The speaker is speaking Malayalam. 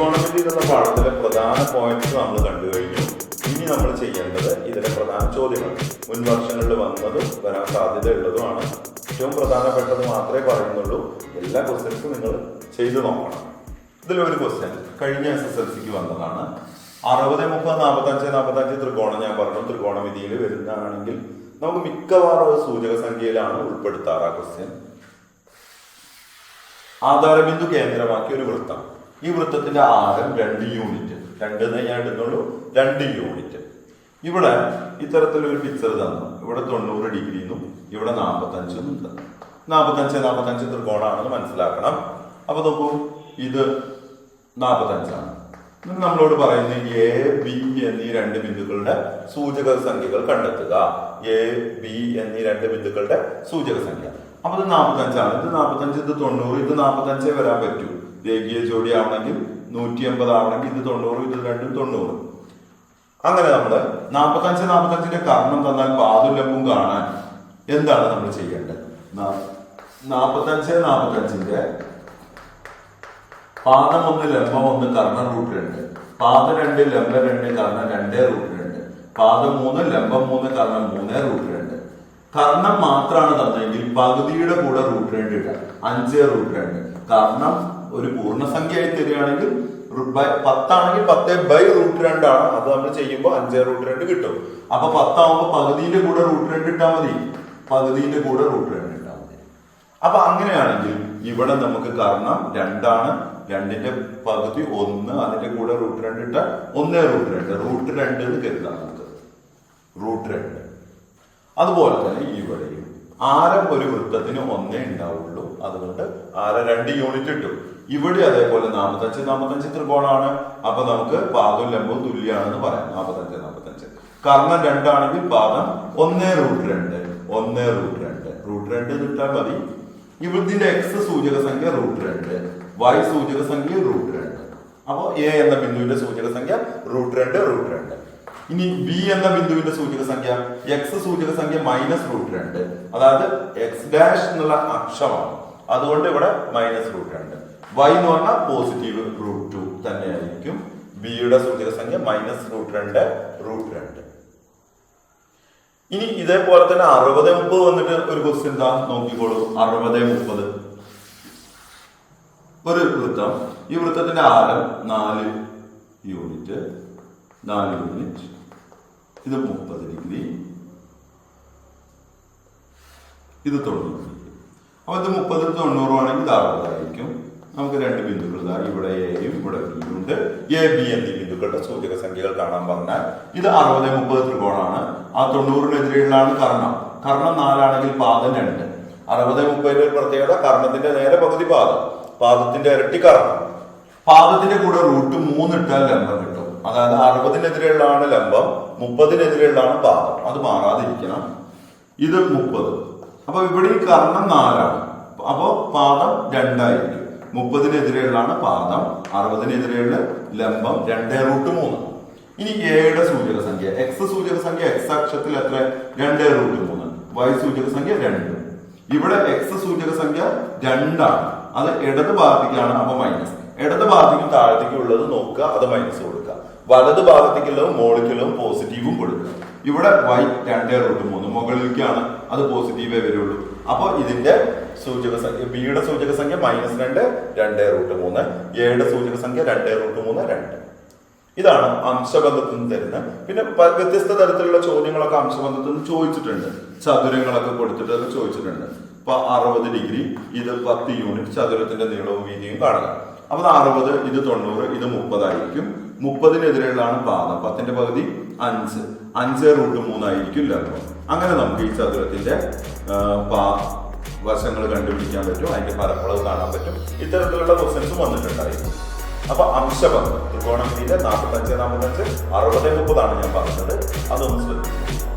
ത്രികോണമിതിയിലുള്ള പാഠത്തിലെ പ്രധാന പോയിന്റ്സ് നമ്മൾ കണ്ടു കഴിഞ്ഞു. ഇനി നമ്മൾ ചെയ്യേണ്ടത് ഇതിലെ പ്രധാന ചോദ്യങ്ങൾ. മുൻ വർഷങ്ങളിൽ വന്നതും വരാൻ സാധ്യതയുള്ളതുമാണ്. ഏറ്റവും പ്രധാനപ്പെട്ടത് മാത്രമേ പറയുന്നുള്ളൂ. എല്ലാ ക്വസ്റ്റ്യൻസും നിങ്ങൾ ചെയ്തു നോക്കണം. ഇതിലൊരു ക്വസ്റ്റ്യൻ കഴിഞ്ഞ എസ് എസ് എൽ സിക്ക് വന്നതാണ്. അറുപത് മുപ്പത് നാൽപ്പത്തഞ്ച് നാൽപ്പത്തഞ്ച് ത്രികോണം ഞാൻ പറഞ്ഞു. ത്രികോണമിതിയിൽ വരുന്നതാണെങ്കിൽ നമുക്ക് മിക്കവാറും സൂചക സംഖ്യയിലാണ് ഉൾപ്പെടുത്താറ് ആ ക്വസ്റ്റ്യൻ ആധാരബിന്ദു കേന്ദ്രമാക്കി ഒരു വൃത്തം. ഈ വൃത്തത്തിന്റെ ആരം രണ്ട് യൂണിറ്റ്. രണ്ട് ഞാൻ എടുക്കുള്ളൂ രണ്ട് യൂണിറ്റ്. ഇവിടെ ഇത്തരത്തിലൊരു പിക്ചർ തന്നു. ഇവിടെ തൊണ്ണൂറ് ഡിഗ്രി എന്നും ഇവിടെ നാൽപ്പത്തഞ്ചും ഉണ്ട് നാൽപ്പത്തഞ്ച് നാൽപ്പത്തഞ്ച് ത്രികോണാണെന്ന് മനസ്സിലാക്കണം. അപ്പൊ നോക്കൂ ഇത് നാൽപ്പത്തഞ്ചാണ് നമ്മളോട് പറയുന്നത് എ ബി എന്നീ രണ്ട് ബിന്ദുക്കളുടെ സൂചക സംഖ്യകൾ കണ്ടെത്തുക. എ ബി എന്നീ രണ്ട് ബിന്ദുക്കളുടെ സൂചക സംഖ്യ. അപ്പൊ ഇത് നാൽപ്പത്തഞ്ചാണ് ഇത് നാൽപ്പത്തഞ്ച് ഇത് തൊണ്ണൂറ് ഇത് നാൽപ്പത്തഞ്ചേ വരാൻ പറ്റൂ. രേഖീയ ജോഡി ആവണമെങ്കിൽ നൂറ്റി എൺപത് ആവണമെങ്കിൽ ഇത് തൊണ്ണൂറ് ഇത് രണ്ടും തൊണ്ണൂറ്. അങ്ങനെ നമ്മൾ നാൽപ്പത്തഞ്ച് നാൽപ്പത്തഞ്ചിന്റെ കർമ്മം തന്നാൽ പാതുല്യവും കാണാൻ എന്താണ് നമ്മൾ ചെയ്യേണ്ടത്? നാൽപ്പത്തഞ്ച് നാൽപ്പത്തഞ്ചിന്റെ പാദം ഒന്ന് ലംബം ഒന്ന് കർണ റൂട്ട് രണ്ട്. പാദം രണ്ട് ലംബം രണ്ട് കർണം രണ്ടേ റൂട്ട് രണ്ട്. പാദം മൂന്ന് ലംബം മൂന്ന് കർണം മൂന്നേ റൂട്ട് രണ്ട്. കർണം മാത്രമാണ് തന്നെങ്കിൽ പകുതിയുടെ കൂടെ റൂട്ട് രണ്ട് ഇടാം അഞ്ച് റൂട്ട് രണ്ട്. കർണം ഒരു പൂർണസംഖ്യയായി തരികയാണെങ്കിൽ റൂട്ട് ബൈ പത്താണെങ്കിൽ പത്തേ ബൈ റൂട്ട് രണ്ടാണ് അത് നമ്മൾ ചെയ്യുമ്പോൾ അഞ്ചേ റൂട്ട് രണ്ട് കിട്ടും. അപ്പൊ പത്താവുമ്പോൾ പകുതിന്റെ കൂടെ റൂട്ട് രണ്ട് ഇട്ടാൽ മതി. പകുതിന്റെ കൂടെ റൂട്ട് രണ്ട് ഇട്ടാൽ മതി. അപ്പൊ അങ്ങനെയാണെങ്കിൽ ഇവിടെ നമുക്ക് കർണം രണ്ടാണ്. രണ്ടിന്റെ പകുതി ഒന്ന് അതിന്റെ കൂടെ റൂട്ട് രണ്ട് ഇട്ട ഒന്നേ റൂട്ട് രണ്ട്. റൂട്ട് രണ്ട് എന്ന് കരുതാം നമുക്ക്. റൂട്ട് രണ്ട്. അതുപോലെ തന്നെ ഇവിടെയും ആരം ഒരു വൃത്തത്തിന് ഒന്നേ ഉണ്ടാവുള്ളൂ. അതുകൊണ്ട് ആരം രണ്ട് യൂണിറ്റ് ഇട്ടു. ഇവിടെ അതേപോലെ നാൽപ്പത്തഞ്ച് നാൽപ്പത്തഞ്ച് ത്രികോണാണ്. അപ്പൊ നമുക്ക് പാദവും ലംബവും തുല്യാണെന്ന് പറയാം. നാൽപ്പത്തഞ്ച് നാൽപ്പത്തഞ്ച് കർണം രണ്ടാണെങ്കിൽ പാദം ഒന്നേ റൂട്ട് രണ്ട് ഒന്നേ റൂട്ട് രണ്ട്. റൂട്ട് രണ്ട് കിട്ടാൻ മതി. ഇവിടുത്തെ എക്സ് സൂചക സംഖ്യ റൂട്ട് രണ്ട് വൈ സൂചക സംഖ്യ റൂട്ട് രണ്ട്. അപ്പൊ എ എന്ന ബിന്ദുവിന്റെ സൂചക സംഖ്യ റൂട്ട് രണ്ട് റൂട്ട് രണ്ട്. ഇനി ബി എന്ന ബിന്ദുവിന്റെ സൂചക സംഖ്യ എക്സ് സൂചക സംഖ്യ മൈനസ് റൂട്ട് രണ്ട്. അതായത് എക്സ് ഡാഷ് എന്നുള്ള അക്ഷമാണ്. അതുകൊണ്ട് ഇവിടെ മൈനസ് റൂട്ട് രണ്ട്. വൈ എന്ന് പറഞ്ഞാൽ പോസിറ്റീവ് റൂട്ട് ടു തന്നെയായിരിക്കും. ബിയുടെ സൂചക സംഖ്യ മൈനസ് റൂട്ട് രണ്ട് റൂട്ട് രണ്ട്. ഇനി ഇതേപോലെ തന്നെ അറുപത് മുപ്പത് വന്നിട്ട് ഒരു ക്വസ്റ്റ്യൻ എന്താ? നോക്കിക്കോളൂ. അറുപത് മുപ്പത്. ഒരു വൃത്തം. ഈ വൃത്തത്തിന്റെ ആരം നാല് യൂണിറ്റ് നാല് യൂണിറ്റ് ഇത് മുപ്പത് ഡിഗ്രി ഇത് തൊണ്ണൂറ് ഡിഗ്രി അപ്പൊ ഇത് മുപ്പത് തൊണ്ണൂറും ആണെങ്കിൽ ഇത് അറുപതായിരിക്കും നമുക്ക് രണ്ട് ബിന്ദുക്കൾ ഇവിടെ എയും ഇവിടെ ബിയും ഉണ്ട്. എ ബി എന്നീ ബിന്ദുക്കളുടെ സൂചക സംഖ്യകൾ കാണാൻ പറഞ്ഞാൽ ഇത് അറുപത് മുപ്പത് ത്രികോണാണ്. ആ തൊണ്ണൂറിനെതിരെയുള്ളതാണ് കർണം. കർണം നാലാണെങ്കിൽ പാദം രണ്ട്. അറുപത് മുപ്പതിന്റെ ഒരു പ്രത്യേകത കർണത്തിന്റെ നേരെ പകുതി പാദം. പാദത്തിന്റെ ഇരട്ടി കർണം. പാദത്തിന്റെ കൂടെ റൂട്ട് മൂന്ന് ഇട്ടാൽ ലംബം കിട്ടും. അതായത് അറുപതിനെതിരെയുള്ളതാണ് ലംബം മുപ്പതിനെതിരെയുള്ളതാണ് പാദം. അത് മാറാതിരിക്കണം. ഇത് മുപ്പത്. അപ്പൊ ഇവിടെ ഈ കർണം നാലാണ്. അപ്പോ പാദം രണ്ടായിരിക്കും. മുപ്പതിനെതിരെയുള്ളതാണ് പാദം അറുപതിനെതിരെയുള്ള ലംബം രണ്ടേ റൂട്ട് മൂന്ന്. ഇനി എയുടെ സൂചക സംഖ്യ എക്സ് സൂചക സംഖ്യ എക്സ് അക്ഷത്തിൽ എത്ര? രണ്ടേ റൂട്ട് മൂന്ന്. വൈ സൂചക സംഖ്യ രണ്ട്. ഇവിടെ എക്സ് സൂചക സംഖ്യ രണ്ടാണ്. അത് ഇടത് ഭാഗത്തേക്കാണ് അപ്പൊ മൈനസ് ഇടത് ഭാഗത്തേക്കും താഴത്തേക്കും ഉള്ളത് നോക്കുക അത് മൈനസ് കൊടുക്കുക. വലത് ഭാഗത്തേക്കുള്ളതും മോളിക്കുള്ളതും പോസിറ്റീവും കൊടുക്കുക. ഇവിടെ വൈ രണ്ടേ റൂട്ട് മൂന്ന്. മുകളിലേക്കാണ് അത് പോസിറ്റീവേ വരുള്ളൂ. അപ്പൊ ഇതിന്റെ സൂചക സംഖ്യ ബിയുടെ സൂചക സംഖ്യ മൈനസ് രണ്ട് രണ്ട് റൂട്ട് മൂന്ന്. എയുടെ സൂചക സംഖ്യ രണ്ട് റൂട്ട് മൂന്ന് രണ്ട്. ഇതാണ് അംശബന്ധത്തിൽ നിന്ന് തരുന്നത് പിന്നെ വ്യത്യസ്ത തരത്തിലുള്ള ചോദ്യങ്ങളൊക്കെ അംശബന്ധത്തിൽ നിന്ന് ചോദിച്ചിട്ടുണ്ട്. ചതുരങ്ങളൊക്കെ കൊടുത്തിട്ട് ചോദിച്ചിട്ടുണ്ട്. ഇപ്പൊ അറുപത് ഡിഗ്രി ഇത് പത്ത് യൂണിറ്റ് ചതുരത്തിന്റെ നീളവും വീതിയും കാണുക. അപ്പൊ അറുപത് ഇത് തൊണ്ണൂറ് ഇത് മുപ്പതായിരിക്കും. മുപ്പതിനെതിരെയുള്ളതാണ് പാദം പത്തിന്റെ പകുതി അഞ്ച്. അഞ്ച് റൂട്ട് മൂന്നായിരിക്കും ലംബം അങ്ങനെ നമുക്ക് ഈ ചതുരത്തിന്റെ വശങ്ങൾ കണ്ടുപിടിക്കാൻ പറ്റും. അതിന്റെ പരപ്പളവ് കാണാൻ പറ്റും. ഇത്തരത്തിലുള്ള ക്വസ്റ്റൻസ് വന്നിട്ടുണ്ടായിരുന്നു. അപ്പൊ അംശബന്ധം ത്രികോണത്തിന്റെ നാൽപ്പത്തഞ്ച് നാൽപ്പത്തഞ്ച് അറുപത് മുപ്പതാണ് ഞാൻ പറഞ്ഞത്. അതൊന്ന് ശ്രദ്ധിച്ചു